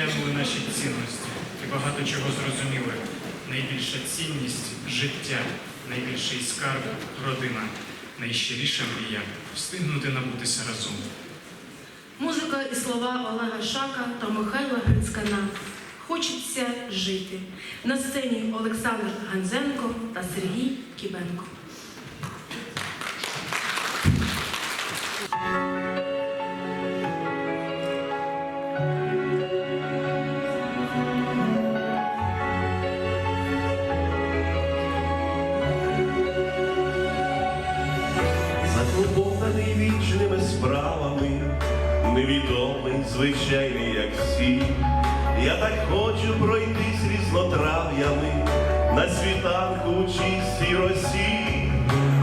переглянули наші цінності і багато чого зрозуміли. Найбільша цінність життя, найбільший скарб родина, найщиріша мрія встигнути набутися разом. Музика і слова Олега Шака та Михайла Грицькана. Хочеться жити. На сцені Олександр Ганзенко та Сергій Кібенко. Заклопотаний вічними справами, невідомий, звичайний, як всі. Я так хочу пройтись різнотрав'ями на світанку у чистій росі,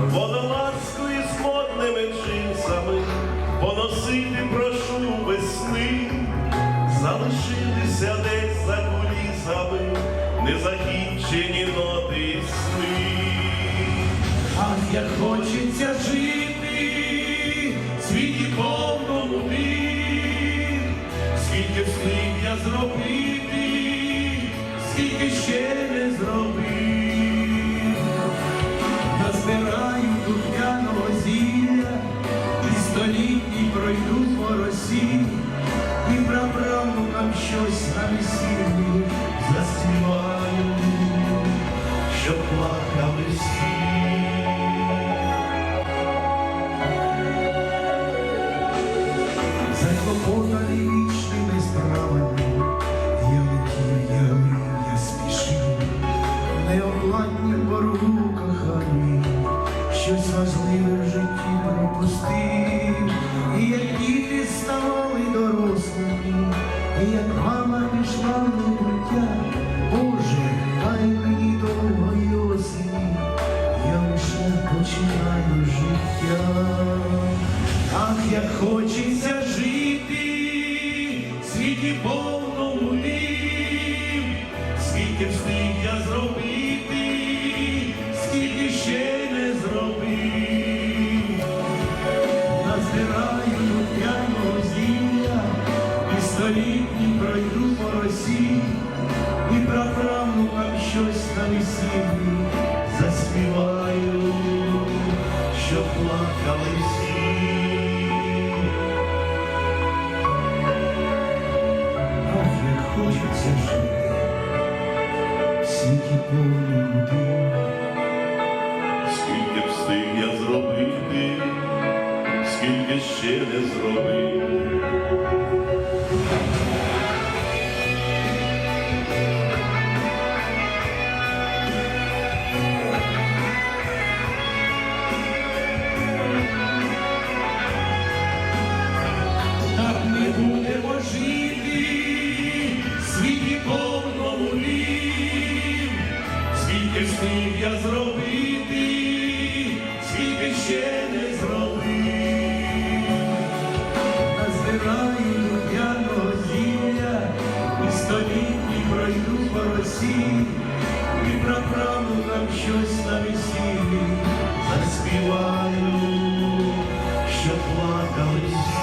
водолазкою з модними джинсами, поносити прошу весни, залишилися десь за кулісами, незакінчені ноти сни. Ах, як хочеться жити, я зробити, скільки ще не зробив, назбираю духмяного зілля, і столітній пройду по росі, і праправнукам щось на весіллі заспіваю, що плакали всі. Заклопотаний щось важливе в житті пропустив, і як діти ставали дорослими, і як мама пішла в небуття, Боже, дай мені довгої осені, я лише починаю життя. Ах, як хочеться жити, світі повному див, скільки встиг я зробити, скільки ще плакали всі. Ах, хочеться жити, світі диву. Скільки б встиг я зробити, скільки ще не зробив. Повному лів, скільки встиг я зробити, скільки ще не зробив. Назбираю п'яного зілля, і столітні пройду по росі, і праправнукам щось на весіллі заспіваю, що плакали всі.